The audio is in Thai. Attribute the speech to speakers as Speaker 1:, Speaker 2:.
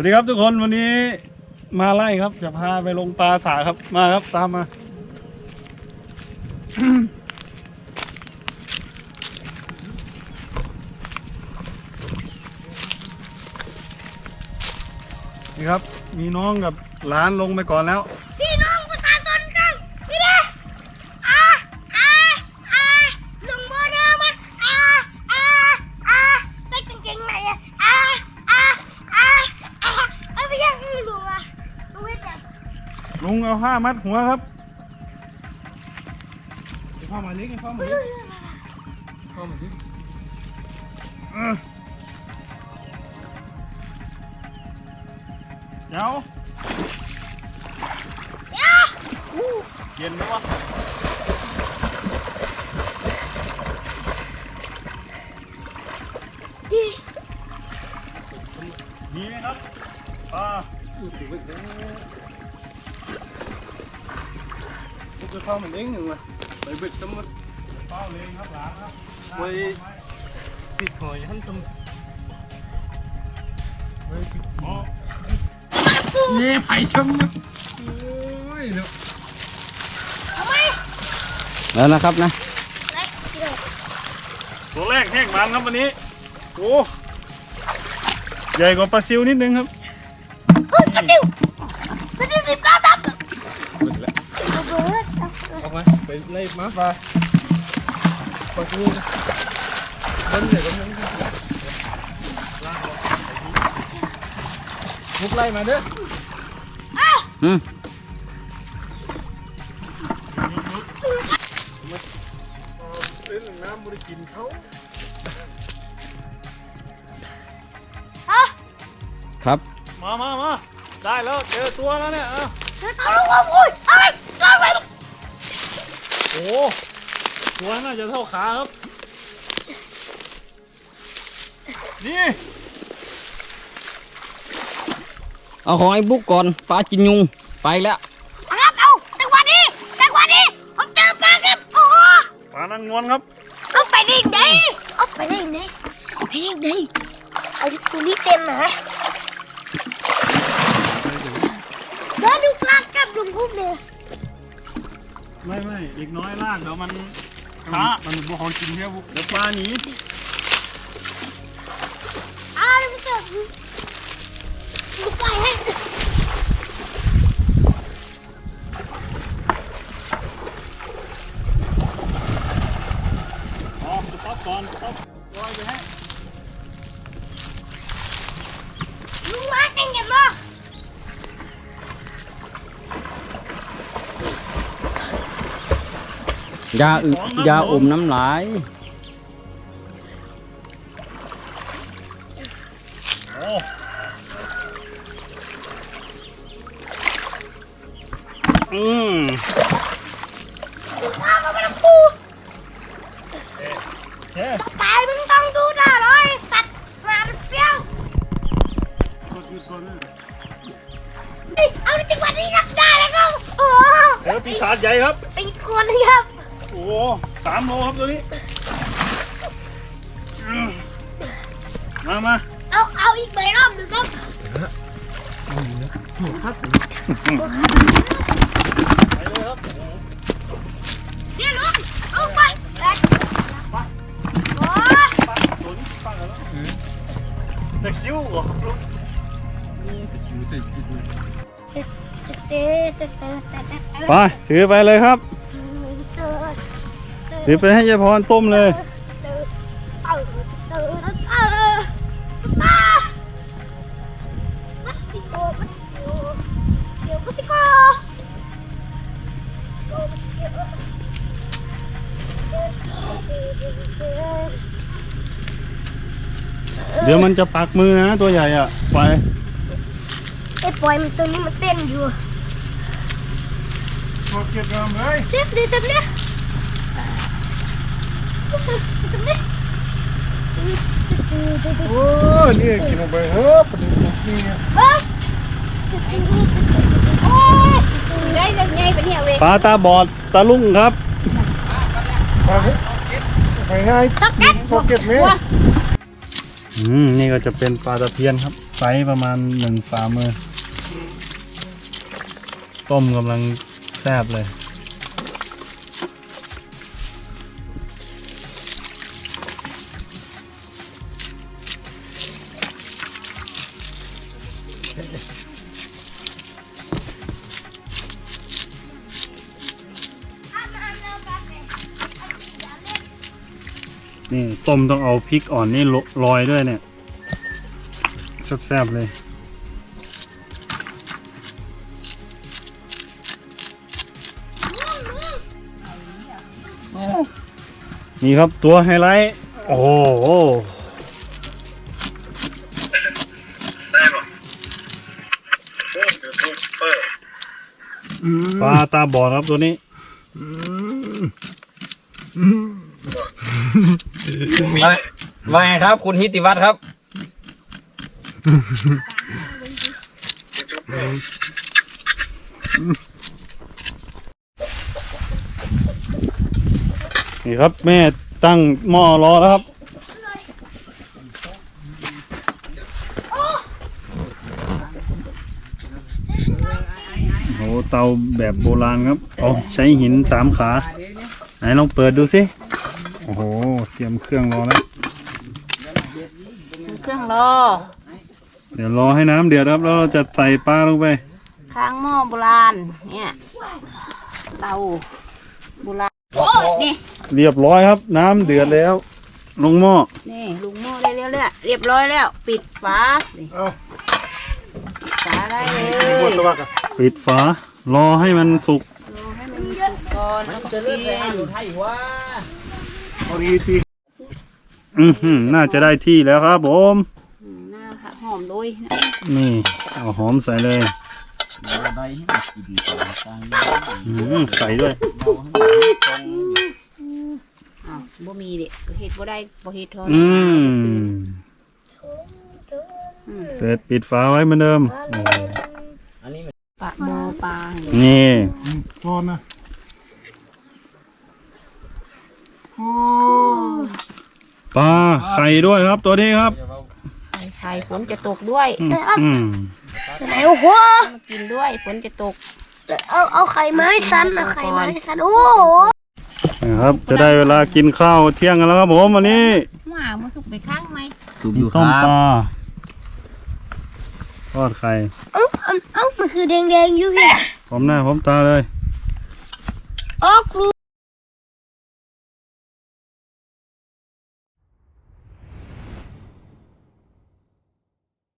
Speaker 1: วัสดีครับทุกคนวันนี้มาไล่ครับจะพาไปลงปลาสาครับมาครับตามมา นี่ครับ มีน้องกับหลานลงไปก่อนแล้ว
Speaker 2: เอา
Speaker 1: ผ้ามัดหัวครับผ้ามาเล็กผ้ามาเล็กผ้ามาเล็กเออเดี๋ยว
Speaker 2: เดี๋ยว
Speaker 1: เย็นไหมวะ
Speaker 2: ดี
Speaker 1: มีไหมครับปลา
Speaker 3: จะเข้ามันเองหนึ่งว่ะไปเบ็ดสมุด
Speaker 1: เป้าเลยครับหลานครับ
Speaker 3: ไว้ปิดหอยหันสมุดไว้ปิด
Speaker 1: อ๋อ
Speaker 3: เย่ไผ่สมุดโอ้ยเนาะ
Speaker 2: ทำไม
Speaker 4: แล้วนะครับนะ
Speaker 2: เล็กเดี๋ยว
Speaker 1: ตัวแรกแห้งมันครับวันนี้โอ้ใหญ่กว่าปลาซิวนิดนึงครับ
Speaker 2: เฮ้ยกระติวกระติวสิบเก้าตับ
Speaker 3: หมดแล้ว
Speaker 2: เอาเบิร์ดเอาเบิร์ด
Speaker 3: เอาไปไปไล่มาปลาปลาทูบนเลยบนนั้นมุกไล่มาเด้อ
Speaker 4: อืม
Speaker 3: เล่นน้ำบริกินเขา
Speaker 2: เอา
Speaker 4: ครับ
Speaker 1: มามามาได้แล้วเจอตัวแล้วเนี่ยเอา
Speaker 2: เดี๋ยวเอาลูกเอาอุ้ยเอาไปเอาไป
Speaker 1: โอ้ตัวน่าจะเท่าขาครับ นี่
Speaker 4: เอาของไอ้บุ๊กก่อนปลาจินยุงไปแล้ว
Speaker 2: ครับเอาจังหวะนี้จังหวะนี้ผมเจอปลาครับโอ้โห
Speaker 1: ปลานางนวลครับ
Speaker 2: เอาไปได้ไงเอาไปได้ไงไปได้ไงเอาตัวนี้เต็มนะแล้วดูปลากับลุงพุ่มเนี่ย
Speaker 1: ไม่ไม่อีกน้อยลากเดี๋ยวมันช้า
Speaker 3: มันบ่หอกินแค่บุก
Speaker 1: เดี๋ยวปลาหนี
Speaker 2: อ้าวมันจะดูไปให้
Speaker 1: อ๋อจะป๊อปก่อนป๊อปลอยไปให้
Speaker 2: ยา
Speaker 4: อึยาอมน้ำลาย
Speaker 1: อืม
Speaker 2: ปลามันเป็นปูตายมึงต้องดูหน้าเลยสัตว์มาเปี้ยว
Speaker 1: กดหยุดก่อนนะ
Speaker 2: เฮ้ยเอาในจังหวะนี้ครับได้แล้วก็โอ้โห
Speaker 1: เดี๋ยปีศาจใหญ่ครับ
Speaker 2: เป็นคนครับ
Speaker 1: โอ้สามโลครับตัวนี้อืมมามา
Speaker 2: เอาเอาอีกใบรอบหนึ่งครับ
Speaker 1: ไปเลยครับ
Speaker 2: เดี๋ยวลุงลุงไปแบกโอ้ย
Speaker 1: ปังตัวนี้ปังแล้วแต่คิ้วเหรอครับลูก
Speaker 3: ตะคิวใส่จิตเลย
Speaker 2: เตะเตะเตะเตะเตะเตะ
Speaker 1: ไปถือไปเลยครับ ถือไปให้ยายพรต้มเลยเดี๋ยวมันจะปักมือนะตัวใหญ่อะไป
Speaker 2: ไอ้ปล่อยมันตัวนี้มันเต้นอยู่
Speaker 3: พอเก็บงามเลย
Speaker 2: เต้นดีเต็มเนี่ยเต็มเนี่ย
Speaker 3: โอ้นี่กินลงไปเฮ้ยปลาดุกนี่เนี่ย
Speaker 2: เฮ้ยโอ้ยได้ยังไงปะเนี่ยเว้ย
Speaker 1: ปลาตาบอดตาลุ่งครับ
Speaker 3: ไปไปง่าย
Speaker 2: สักแก๊ส
Speaker 3: พอเก็บไหม
Speaker 1: อืมนี่ก็จะเป็นปลาตะเพียนครับ ไซส์ประมาณหนึ่งฝ่ามือ ต้มกำลังแซ่บเลย นี่ต้มต้องเอาพริกอ่อนนี่โรโรยด้วยเนี่ยแซ่บๆเลย นี่ครับตัวไฮไลท์ โอ้โห ปลาตาบอดครับตัวนี้
Speaker 4: ว่าว่าไงครับ คุณฮิติวัฒน์ครับ
Speaker 1: นี่ครับแม่ตั้งหม้อรอแล้วครับ โอ้โห เตาแบบโบราณครับเอาใช้หินสามขา ไหนลองเปิดดูสิ โอ้โห เตรียมเครื่องรอแล้ว
Speaker 5: เครื่องรอ
Speaker 1: เดี๋ยวรอให้น้ำเดือดครับแล้วเราจะใส่ปลาลงไป
Speaker 5: ค้างหม้อโบราณ เนี่ยเตาโบราณ โอ้นี่
Speaker 1: เรียบร้อยครับ น้ำเดือดแล้ว ลงหม้อ
Speaker 5: นี่ลุงหม้อได้เรียบเรียบร้อยแล้ว ปิดฝานี่
Speaker 3: เอา
Speaker 5: ฝาได้เลย
Speaker 3: หมดตัวกัน
Speaker 1: ปิดฝา รอให้มันสุก
Speaker 5: รอให้มันสุกก่อนแล้วก็กิน
Speaker 3: เอาดีที
Speaker 1: อือหือน่าจะได้ที่แล้วครับผม
Speaker 5: อืมน่าค่ะหอมด้วยนะ
Speaker 1: นี่เอาหอมใส่เลยอืมใส่ด้วย
Speaker 5: อ้าวบ่มีเด็กก็เฮ็ดบ่ได้บ่เฮ็ดเทอด
Speaker 1: อืม
Speaker 5: อืม
Speaker 1: เสร็จปิดฝาไว้เหมือนเดิมโอ้
Speaker 5: ปลาโม ปลา
Speaker 1: นี่
Speaker 3: ก่อนนะโอ้
Speaker 1: ปลาไข่ด้วยครับตัวนี้ครับ
Speaker 5: ไข่ไข่ฝนจะตกด้วย
Speaker 1: อืมอืม
Speaker 2: ไหนโอ้โห
Speaker 5: มากินด้วยฝนจะตก
Speaker 2: เอาเอาไข่ไม้สันเอาไข่ไม้สันโอ้โห
Speaker 1: นะครับ จะได้เวลากินข้าวเที่ยงกันแล้วครับผมวันนี้
Speaker 5: หมามาสุกไปข้างไหม
Speaker 4: สูบอยู่ค
Speaker 1: ต้ม
Speaker 4: รั
Speaker 1: ป
Speaker 4: บ
Speaker 1: ลา ทอดไข่
Speaker 2: เอ้าเอ้าเอ้ามันคือแดงๆอยู่พี่
Speaker 1: พร้อมหน้าพร้อมตาเลย
Speaker 2: ออกรู